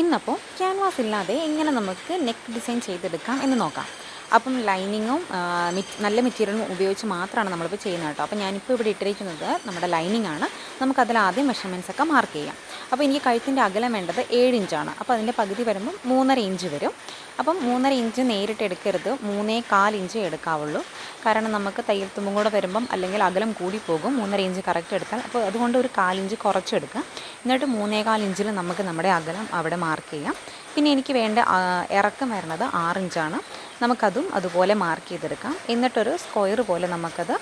ഇന്നപ്പോൾ canvas ഇല്ലാതെ എങ്ങനെ നമുക്ക് നെക്ക് ഡിസൈൻ ചെയ്തെടുക്കാം എന്ന് നോക്കാം. അപ്പം ലൈനിങ്ങും നല്ല മെറ്റീരിയലും ഉപയോഗിച്ച് മാത്രമാണ് നമ്മളിപ്പോൾ ചെയ്യുന്നത് കേട്ടോ. അപ്പോൾ ഞാനിപ്പോൾ ഇവിടെ ഇട്ടിരിക്കുന്നത് നമ്മുടെ ലൈനിങ് ആണ് നമുക്കതിൽ ആദ്യം മെഷർമെന്റ്സ് ഒക്കെ മാർക്ക് ചെയ്യാം. അപ്പോൾ എനിക്ക് കഴുത്തിന്റെ അകലം വേണ്ടത് ഏഴ് ഇഞ്ചാണ് അപ്പോൾ അതിന്റെ പകുതി വരുമ്പം മൂന്നര ഇഞ്ച് വരും. അപ്പം മൂന്നര ഇഞ്ച് നേരിട്ട് എടുക്കരുത്. മൂന്നേ കാൽ ഇഞ്ച് എടുക്കാവുള്ളൂ. കാരണം നമുക്ക് തയ്യൽ തുമ്പും കൂടെ വരുമ്പം അല്ലെങ്കിൽ അകലം കൂടി പോകും. മൂന്നര ഇഞ്ച് കറക്റ്റ് എടുത്താൽ. അപ്പോൾ അതുകൊണ്ട് ഒരു കാലിഞ്ച് കുറച്ചെടുക്കുക എന്നിട്ട് മൂന്നേ കാൽ ഇഞ്ചിൽ നമുക്ക് നമ്മുടെ അകലം അവിടെ മാർക്ക് ചെയ്യാം. പിന്നെ എനിക്ക് വേണ്ട ഇറക്കം വരുന്നത് ആറിഞ്ചാണ് നമുക്കതും അതുപോലെ മാർക്ക് ചെയ്തെടുക്കാം. എന്നിട്ടൊരു സ്ക്വയർ പോലെ നമുക്കത്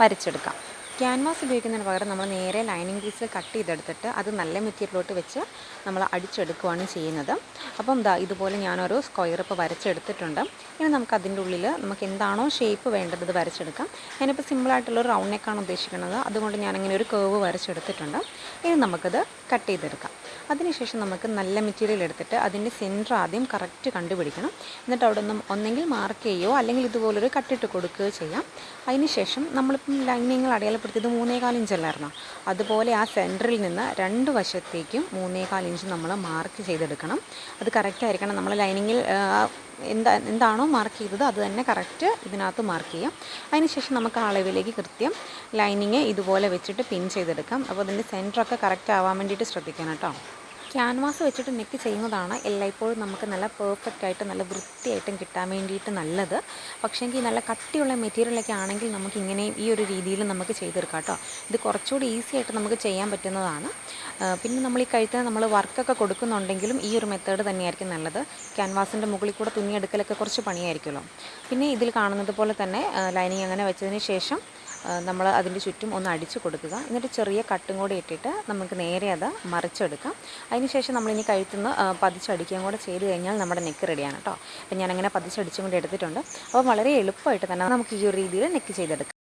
വരച്ചെടുക്കാം. ക്യാൻവാസ് ഉപയോഗിക്കുന്നതിന് പകരം നമ്മൾ നേരെ ലൈനിങ് പീസ് കട്ട് ചെയ്തെടുത്തിട്ട് അത് നല്ല മെറ്റീരിയലോട്ട് വെച്ച് നമ്മൾ അടിച്ചെടുക്കുകയാണ് ചെയ്യുന്നത്. അപ്പം ദാ ഇതുപോലെ ഞാനൊരു സ്ക്വയർ ഇപ്പോൾ വരച്ചെടുത്തിട്ടുണ്ട്. ഇനി നമുക്ക് അതിന്റെ ഉള്ളിൽ നമുക്ക് എന്താണോ ഷേപ്പ് വേണ്ടത് വരച്ചെടുക്കാം. ഞാനിപ്പോൾ സിമ്പിളായിട്ടുള്ളൊരു റൗണ്ട് നെക്കാണ് ഉദ്ദേശിക്കുന്നത്. അതുകൊണ്ട് ഞാനിങ്ങനെ ഒരു കേവ് വരച്ചെടുത്തിട്ടുണ്ട്. ഇനി നമുക്കത് കട്ട് ചെയ്തെടുക്കാം. അതിനുശേഷം നമുക്ക് നല്ല മെറ്റീരിയൽ എടുത്തിട്ട് അതിന്റെ സെന്റർ ആദ്യം കറക്റ്റ് കണ്ടുപിടിക്കണം. എന്നിട്ട് അവിടെ നിന്നും ഒന്നെങ്കിൽ മാർക്ക് ചെയ്യുകയോ അല്ലെങ്കിൽ ഇതുപോലൊരു കട്ടിട്ട് കൊടുക്കുകയോ ചെയ്യാം. അതിനുശേഷം നമ്മളിപ്പം ലൈനിങ്ങൾ അടയാളപ്പെടുത്തിയത് മൂന്നേകാൽ ഇഞ്ചല്ലായിരുന്നോ അതുപോലെ ആ സെന്ററിൽ നിന്ന് രണ്ട് വശത്തേക്കും മൂന്നേകാൽ ഇഞ്ച് നമ്മൾ മാർക്ക് ചെയ്തെടുക്കണം. അത് കറക്റ്റ് ആയിരിക്കണം. നമ്മൾ ലൈനിങ്ങിൽ എന്താ എന്താണോ മാർക്ക് ചെയ്തത് അത് തന്നെ കറക്റ്റ് ഇതിനകത്ത് മാർക്ക് ചെയ്യാം. അതിനുശേഷം നമുക്ക് ആ അളവിലേക്ക് കൃത്യം ലൈനിങ് ഇതുപോലെ വെച്ചിട്ട് പിൻ ചെയ്തെടുക്കാം. അപ്പോൾ അതിന്റെ സെന്ററൊക്കെ കറക്റ്റ് ആവാൻ വേണ്ടിയിട്ട് ശ്രദ്ധിക്കണം കേട്ടോ. ക്യാൻവാസ് വെച്ചിട്ട് നെക്ക് ചെയ്യുന്നതാണ് എല്ലായ്പ്പോഴും നമുക്ക് നല്ല പെർഫെക്റ്റ് ആയിട്ട് നല്ല വൃത്തിയായിട്ടും കിട്ടാൻ വേണ്ടിയിട്ട് നല്ലത്. പക്ഷേങ്കിൽ നല്ല കട്ടിയുള്ള മെറ്റീരിയലൊക്കെ ആണെങ്കിൽ നമുക്ക് ഇങ്ങനെ ഈ ഒരു രീതിയിൽ നമുക്ക് ചെയ്തെടുക്കാം കേട്ടോ. ഇത് കുറച്ചുകൂടി ഈസി ആയിട്ട് നമുക്ക് ചെയ്യാൻ പറ്റുന്നതാണ്. പിന്നെ നമ്മൾ ഈ കഴുത്തിന് നമ്മൾ വർക്കൊക്കെ കൊടുക്കുന്നുണ്ടെങ്കിലും ഈ ഒരു മെത്തേഡ് തന്നെയായിരിക്കും നല്ലത്. ക്യാൻവാസിന്റെ മുകളിൽ കൂടെ തുന്നിയെടുക്കലൊക്കെ കുറച്ച് പണിയായിരിക്കുമല്ലോ. പിന്നെ ഇതിൽ കാണുന്നത് പോലെ തന്നെ ലൈനിങ് അങ്ങനെ വെച്ചതിന് ശേഷം നമ്മൾ അതിന്റെ ചുറ്റും ഒന്ന് അടിച്ചു കൊടുക്കുക. എന്നിട്ട് ചെറിയ കട്ടും കൂടി ഇട്ടിട്ട് നമുക്ക് നേരെ അത് മറിച്ചെടുക്കാം. അതിനുശേഷം നമ്മളിനി കഴുത്തുനിന്ന് പതിച്ചടിക്കുകയും കൂടെ ചെയ്ത് കഴിഞ്ഞാൽ നമ്മുടെ നെക്ക് റെഡിയാണ് കേട്ടോ അപ്പം ഞാനങ്ങനെ പതിച്ചടിച്ചും കൂടി എടുത്തിട്ടുണ്ട്. അപ്പോൾ വളരെ എളുപ്പമായിട്ട് തന്നെ നമുക്ക് ഈ ഒരു രീതിയിൽ നെക്ക് ചെയ്തെടുക്കാം.